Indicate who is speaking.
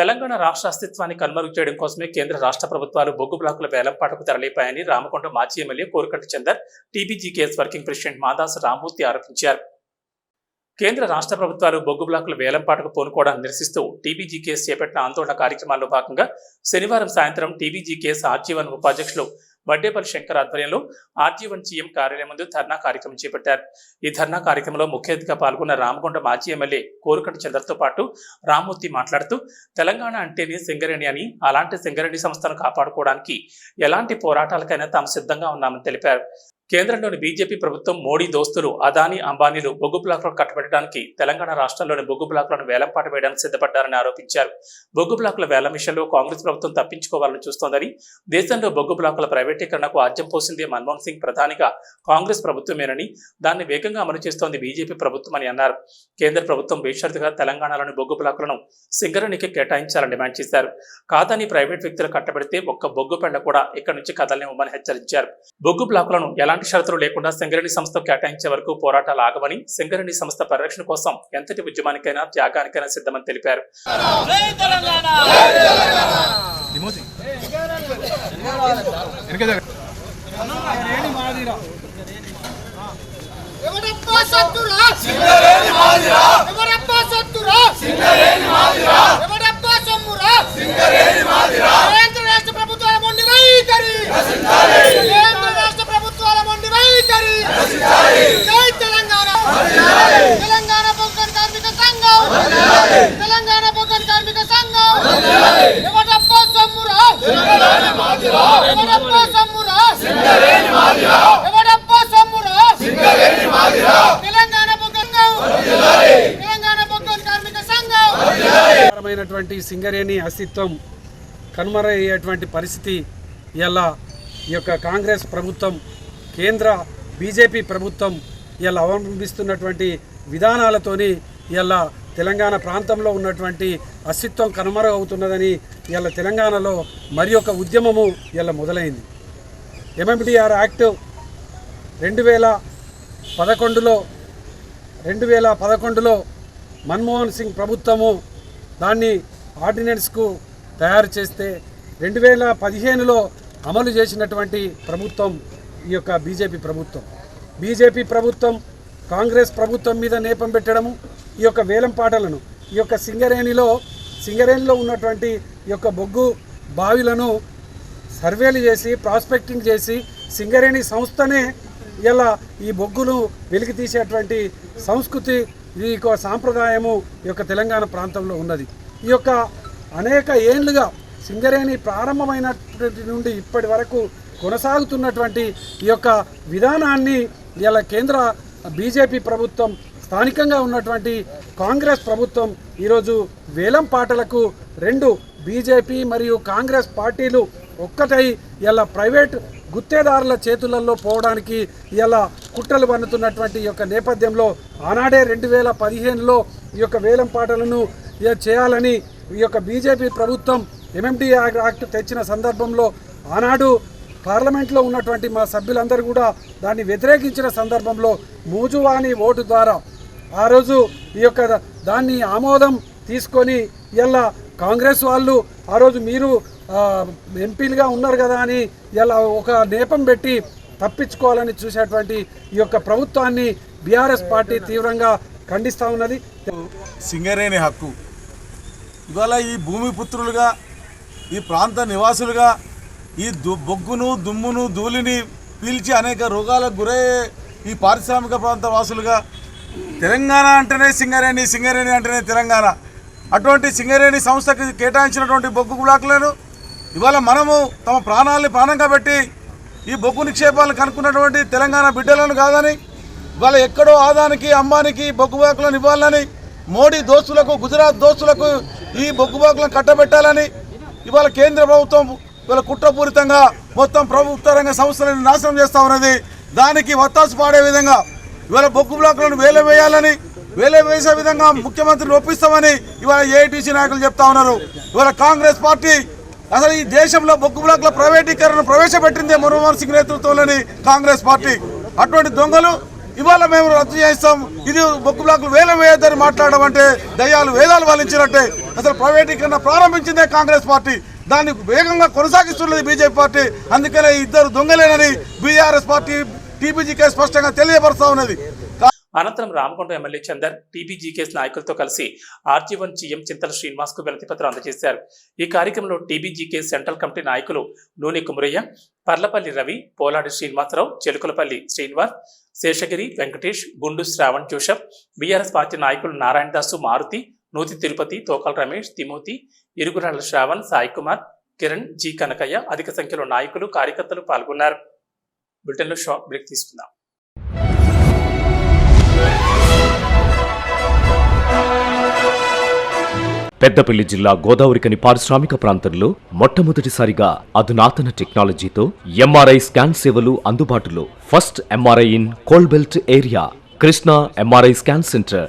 Speaker 1: తెలంగాణ రాష్ట్ర అస్తిత్వాన్ని కనుమరుగు చేయడం కోసమే కేంద్ర రాష్ట్ర ప్రభుత్వాలు బొగ్గు బ్లాకుల వేలంపాటకు తెరలేపాయని రామకొండ మాజీ MLA Korukanti Chandar TBGKS working president Madas Ramurthy ఆరోపించారు. కేంద్ర రాష్ట్ర ప్రభుత్వాలు బొగ్గు బ్లాకుల వేలంపాటకు పూనుకోవడాన్ని నిరసిస్తూ టీబీజీకేఎస్ చేపట్టిన ఆందోళన కార్యక్రమాల్లో భాగంగా శనివారం సాయంత్రం టీబీజీకేఎస్ ఆర్జీవన్ ఉపాధ్యక్షులు వడ్డేపల్లి శంకర్ ఆధ్వర్యంలో ఆర్జీవన్ జీఎం కార్యాలయం ముందు ధర్నా కార్యక్రమం చేపట్టారు. ఈ ధర్నా కార్యక్రమంలో ముఖ్య అతిథిగా పాల్గొన్న రామకొండ మాజీ ఎమ్మెల్యే కోరుకంటి చంద్రతో పాటు రామ్మూర్తి మాట్లాడుతూ తెలంగాణ అంటేనే సింగరేణి అని అలాంటి సింగరేణి సంస్థను కాపాడుకోవడానికి ఎలాంటి పోరాటాలకైనా తాము సిద్ధంగా ఉన్నామని తెలిపారు. కేంద్రంలోని బీజేపీ ప్రభుత్వం మోడీ దోస్తులు అదానీ అంబానీలు బొగ్గు బ్లాక్లను కట్టబెట్టడానికి తెలంగాణ రాష్ట్రంలోని బొగ్గు బ్లాక్లను వేలంపాట వేయడానికి సిద్ధపడ్డారని ఆరోపించారు. బొగ్గు బ్లాకుల వేలం విషయంలో కాంగ్రెస్ ప్రభుత్వం తప్పించుకోవాలని చూస్తోందని దేశంలో బొగ్గు బ్లాకుల ప్రైవేటీకరణకు ఆజ్యం పోసింది మన్మోహన్ సింగ్ ప్రధానిగా కాంగ్రెస్ ప్రభుత్వమేనని దాన్ని వేగంగా అమలు చేస్తోంది బీజేపీ ప్రభుత్వం అని అన్నారు. కేంద్ర ప్రభుత్వం బేషరతుగా తెలంగాణలోని బొగ్గు బ్లాకులను సింగరణికి కేటాయించాలని డిమాండ్ చేశారు. కాదని ప్రైవేట్ వ్యక్తులు కట్టబెడితే ఒక్క బొగ్గు పెండ కూడా ఇక్కడి నుంచి కదలనివ్వమని హెచ్చరించారు. బొగ్గు బ్లాకులను ఎలాంటి షరతులు లేకుండా సింగరేణి సంస్థ కేటాయించే వరకు పోరాటాలు ఆగమని సింగరేణి సంస్థ పరిరక్షణ కోసం ఎంతటి ఉద్యమానికైనా త్యాగానికైనా సిద్ధమని తెలిపారు.
Speaker 2: తెలంగాణ
Speaker 3: ఎవరప్పా సత్తురా సింగరేణి మాదిరా ఎవరప్పా సత్తురా సింగరేణి మాదిరా ఎవరప్పా సొమ్మురా సింగరేణి మాదిరా కేంద్ర రాష్ట్ర ప్రభుత్వాల మొండి వైఖరి రచించాలి కేంద్ర రాష్ట్ర ప్రభుత్వాల మొండి వైఖరి రచించాలి జై తెలంగాణ! తెలంగాణ! బొగ్గన్ కార్మిక సంఘం! తెలంగాణ! బొగ్గన్ కార్మిక సంఘం! సొమ్మురా? సొమ్మురా? సొమ్మురా? తెలంగాణ తెలంగాణ కార్మిక సంఘం!
Speaker 4: సింగరేణి అస్తిత్వం కనుమరయ్యేటువంటి పరిస్థితి ఇలా ఈ యొక్క కాంగ్రెస్ ప్రభుత్వం కేంద్ర బీజేపీ ప్రభుత్వం ఇలా అవలంబిస్తున్నటువంటి విధానాలతోని ఇలా తెలంగాణ ప్రాంతంలో ఉన్నటువంటి అస్తిత్వం కనుమరుగవుతున్నదని ఇలా తెలంగాణలో మరి ఒక ఉద్యమము ఇలా మొదలైంది. ఎంఎండిఆర్ యాక్ట్ రెండు వేల పదకొండులో రెండు వేల పదకొండులో మన్మోహన్ సింగ్ ప్రభుత్వము దాన్ని ఆర్డినెన్స్కు తయారు చేస్తే రెండు వేల పదిహేనులో అమలు చేసినటువంటి ప్రభుత్వం ఈ యొక్క బీజేపీ ప్రభుత్వం. బీజేపీ ప్రభుత్వం కాంగ్రెస్ ప్రభుత్వం మీద నేపం పెట్టడము ఈ యొక్క వేలం పాటలను ఈ యొక్క సింగరేణిలో సింగరేణిలో ఉన్నటువంటి ఈ యొక్క బొగ్గు బావిలను సర్వేలు చేసి ప్రాస్పెక్టింగ్ చేసి సింగరేణి సంస్థనే ఇలా ఈ బొగ్గును వెలికి తీసేటువంటి సంస్కృతి ఈ యొక్క సాంప్రదాయము ఈ యొక్క తెలంగాణ ప్రాంతంలో ఉన్నది. ఈ యొక్క అనేక ఏండ్లుగా సింగరేణి ప్రారంభమైనటువంటి నుండి ఇప్పటి వరకు కొనసాగుతున్నటువంటి ఈ యొక్క విధానాన్ని ఇలా కేంద్ర బీజేపీ ప్రభుత్వం స్థానికంగా ఉన్నటువంటి కాంగ్రెస్ ప్రభుత్వం ఈరోజు వేలం పాటలకు రెండు బీజేపీ మరియు కాంగ్రెస్ పార్టీలు ఒక్కటై ఇలా ప్రైవేట్ గుత్తేదారుల చేతులలో పోవడానికి ఇలా కుట్రలు పన్నుతున్నటువంటి యొక్క నేపథ్యంలో ఆనాడే రెండు వేల పదిహేనులో ఈ యొక్క వేలం పాటలను చేయాలని ఈ యొక్క బీజేపీ ప్రభుత్వం ఎంఎండి యాక్ట్ తెచ్చిన సందర్భంలో ఆనాడు పార్లమెంట్లో ఉన్నటువంటి మా సభ్యులందరూ కూడా దాన్ని వ్యతిరేకించిన సందర్భంలో మూజువాణి ఓటు ద్వారా ఆ రోజు ఈ యొక్క దాన్ని ఆమోదం తీసుకొని ఇలా కాంగ్రెస్ వాళ్ళు ఆ రోజు మీరు ఎంపీలుగా ఉన్నారు కదా అని ఇలా ఒక నేపం పెట్టి తప్పించుకోవాలని చూసేటువంటి ఈ యొక్క ప్రభుత్వాన్ని బీఆర్ఎస్ పార్టీ తీవ్రంగా ఖండిస్తూ ఉన్నది.
Speaker 5: సింగరేణి హక్కు. ఇవాళ ఈ భూమి పుత్రులుగా ఈ ప్రాంత నివాసులుగా ఈ దు బొగ్గును దుమ్మును ధూళిని పీల్చి అనేక రోగాలకు గురయ్యే ఈ పారిశ్రామిక ప్రాంత వాసులుగా తెలంగాణ అంటేనే సింగరేణి సింగరేణి అంటేనే తెలంగాణ. అటువంటి సింగరేణి సంస్థకి కేటాయించినటువంటి బొగ్గు బ్లాక్లను ఇవాళ మనము తమ ప్రాణాలని ప్రాణంగా పెట్టి ఈ బొగ్గు నిక్షేపాలను కనుక్కున్నటువంటి తెలంగాణ బిడ్డలను కాదని ఇవాళ ఎక్కడో ఆదానికి అంబానికి బొగ్గు బ్లాకులను ఇవ్వాలని మోడీ దోస్తులకు గుజరాత్ దోస్తులకు ఈ బొగ్గు బ్లాకులను కట్టబెట్టాలని ఇవాళ కేంద్ర ప్రభుత్వం వీళ్ళ కుట్రపూరితంగా మొత్తం ప్రభుత్వ రంగ సంస్థలను నాశనం చేస్తా ఉన్నది. దానికి వత్తాసు పాడే విధంగా ఇవాళ బొగ్గు బ్లాకులను వేలే వేయాలని వేలే వేసే విధంగా ముఖ్యమంత్రిని ఒప్పిస్తామని ఇవాళ ఏఐటీసీ నాయకులు చెప్తా ఉన్నారు. ఇవాళ కాంగ్రెస్ పార్టీ అసలు ఈ దేశంలో బొగ్గు బ్లాక్ల ప్రైవేటీకరణ ప్రవేశపెట్టిందే మన్మోహన్ సింగ్ నేతృత్వంలోని కాంగ్రెస్ పార్టీ. అటువంటి దొంగలు ఇవాళ మేము రద్దు చేస్తాం ఇది బొగ్గు బ్లాకులు వేలం వేయొద్దని మాట్లాడడం అంటే దయ్యాలు వేదాలు వాలించినట్టే అసలు ప్రైవేటీకరణ ప్రారంభించిందే కాంగ్రెస్ పార్టీ. దాన్ని వేగంగా కొనసాగిస్తున్నది బీజేపీ పార్టీ. అందుకనే ఇద్దరు దొంగలేనని బీఆర్ఎస్ పార్టీ టీపీజీకే స్పష్టంగా తెలియపరుస్తా ఉన్నది.
Speaker 1: అనంతరం రామకొండ ఎమ్మెల్యే చందర్ టీబీజీకేఎస్ నాయకులతో కలిసి ఆర్జీవన్ జీఎం చింతల శ్రీనివాస్కు వినతిపత్రం అందజేశారు. ఈ కార్యక్రమంలో టీబీజీకే సెంట్రల్ కమిటీ నాయకులు నూనె కుమరయ్య పర్లపల్లి రవి పోలాడి శ్రీనివాసరావు చెలుకులపల్లి శ్రీనివాస్ శేషగిరి వెంకటేష్ గుండు శ్రావణ్ జోషఫ్ బీఆర్ఎస్ పార్టీ నాయకులు నారాయణదాసు మారుతి నూతి తిరుపతి తోకల్ రమేష్ తిమోతి ఇరుగురాళ్ళ శ్రావణ్ సాయి కుమార్ కిరణ్ జి కనకయ్య అధిక సంఖ్యలో నాయకులు కార్యకర్తలు పాల్గొన్నారు. బ్రిటన్లో షార్ట్ బ్రేక్ తీసుకుందాం.
Speaker 2: పెద్దపల్లి జిల్లా గోదావరికని పారిశ్రామిక ప్రాంతంలో మొట్టమొదటిసారిగా అధునాతన టెక్నాలజీతో ఎంఆర్ఐ స్కాన్ సేవలు అందుబాటులో. First MRI in coal belt area. Krishna MRI scan centre.